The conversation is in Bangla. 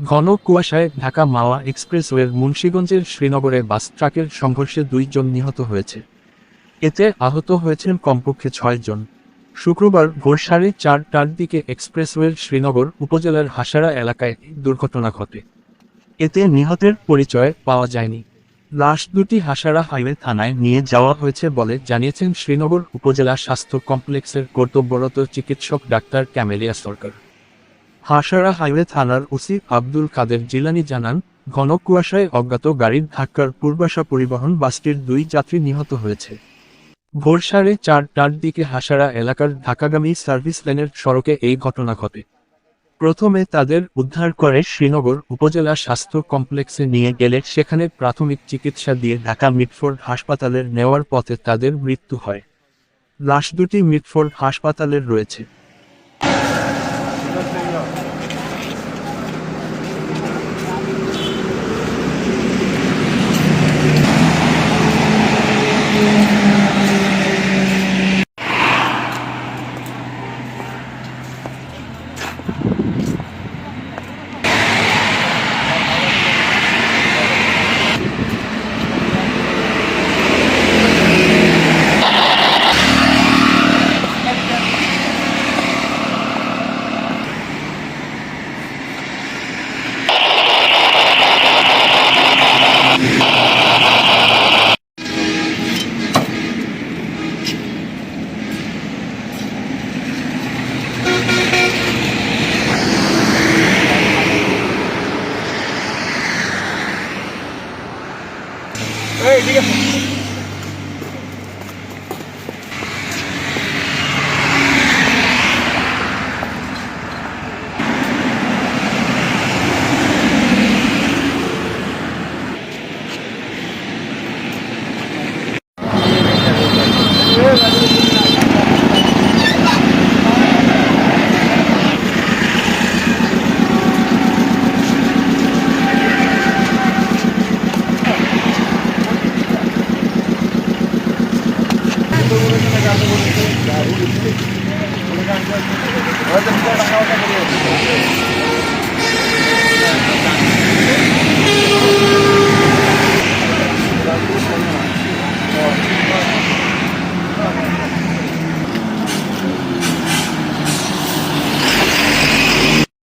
ঘন কুয়াশায় ঢাকা মাওয়া এক্সপ্রেসওয়ের মুন্সীগঞ্জের শ্রীনগরে বাস ট্রাকের সংঘর্ষে দুইজন নিহত হয়েছে। এতে আহত হয়েছেন কমপক্ষে ছয় জন। শুক্রবার ভোর সাড়ে চারটার দিকে এক্সপ্রেসওয়ের শ্রীনগর উপজেলার হাসারা এলাকায় দুর্ঘটনা ঘটে। এতে নিহতের পরিচয় পাওয়া যায়নি। লাশ দুটি হাসারা হাইওয়ে থানায় নিয়ে যাওয়া হয়েছে বলে জানিয়েছেন শ্রীনগর উপজেলা স্বাস্থ্য কমপ্লেক্সের কর্তব্যরত চিকিৎসক doctor camellia Sarkar. Hasara highway থানার ওসি আব্দুল কাদের জিলানি জানান ঘন কুয়াশায় অজ্ঞাত গাড়ির ধাক্কার পূর্বাশা পরিবহন বাসটির দুই যাত্রী নিহত হয়েছে। ভোর সাড়ে চারটার দিকে হাসারা এলাকার ঢাকাগামী সার্ভিস লেনের সড়কে এই ঘটনা ঘটে। প্রথমে তাদের উদ্ধার করে শ্রীনগর উপজেলা স্বাস্থ্য কমপ্লেক্সে নিয়ে গেলে সেখানে প্রাথমিক চিকিৎসা দিয়ে ঢাকা মিটফোর্ড হাসপাতালের নেওয়ার পথে তাদের মৃত্যু হয়। লাশ দুটি মিটফোর্ড হাসপাতালের রয়েছে। 要吃一个哎，这个。টাকা